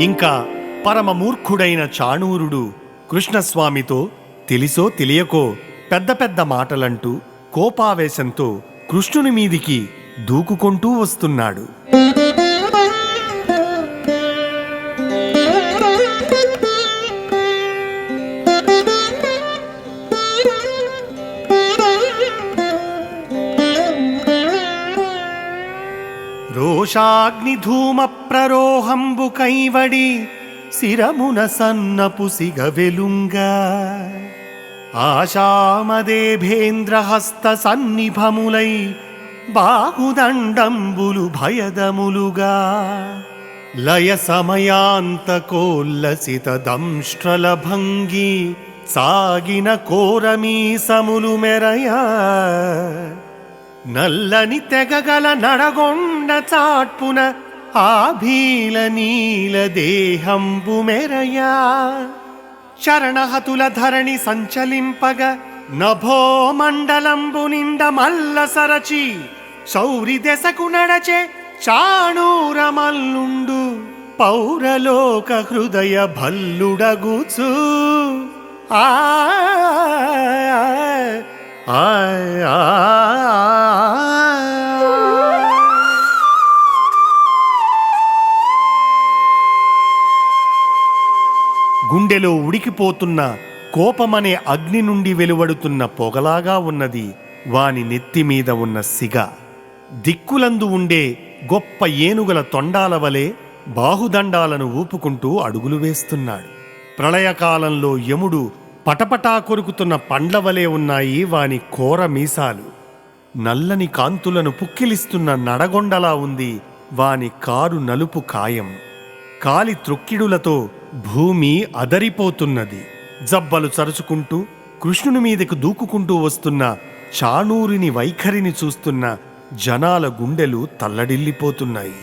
ఇంకా పరమ మూర్ఖుడైన చాణూరుడు కృష్ణస్వామితో తెలిసో తెలియకో పెద్ద పెద్ద మాటలంటూ కోపావేశంతో కృష్ణుని మీదికి దూకుకుంటూ వస్తున్నాడు. రోషాగ్నిధూమ ప్రరోహంబు కైవడి శిరమున సన్నపు సిగవెలుంగా ఆశామదేభేంద్రహస్త సన్నిభములై బాహుదండంబులు భయదములుగా. లయ సమయాంతకోల్లసిత దంష్ట్రల భంగి సాగిన కోరమీసములు మెరయా. నల్లని తెగగల నడగొండ చాట్పున ఆభీల నీల దేహంబు మెరయా. చరణహతుల ధరణి సంచలింపగ నభో మండలంబు నిండ మల్ల సరచి శౌరి దశకు నడచే చాణూర మల్లుండు పౌరలోక హృదయ భల్లుడగుచు. ఆ ఆ గుండెలో ఉడికిపోతున్న కోపమనే అగ్ని నుండి వెలువడుతున్న పొగలాగా ఉన్నది. వాని నెత్తి మీద ఉన్న సిగ. దిక్కులందు ఉండే గొప్ప ఏనుగుల తొండాల వలె బాహుదండాలను ఊపుకుంటూ అడుగులు వేస్తున్నాడు. ప్రళయకాలంలో యముడు పటపటా కొరుకుతున్న పండ్ల వలె ఉన్నాయి వాని కోర మీసాలు. నల్లని కాంతులను పుక్కిలిస్తున్న నడగొండలా ఉంది వాని కారు నలుపు కాయం కాలి త్రొక్కిడులతో భూమి అదరిపోతున్నది. జబ్బలు చరుచుకుంటూ కృష్ణుని మీదకు దూకుకుంటూ వస్తున్న చాణూరిని వైఖరిని చూస్తున్న జనాల గుండెలు తల్లడిల్లిపోతున్నాయి.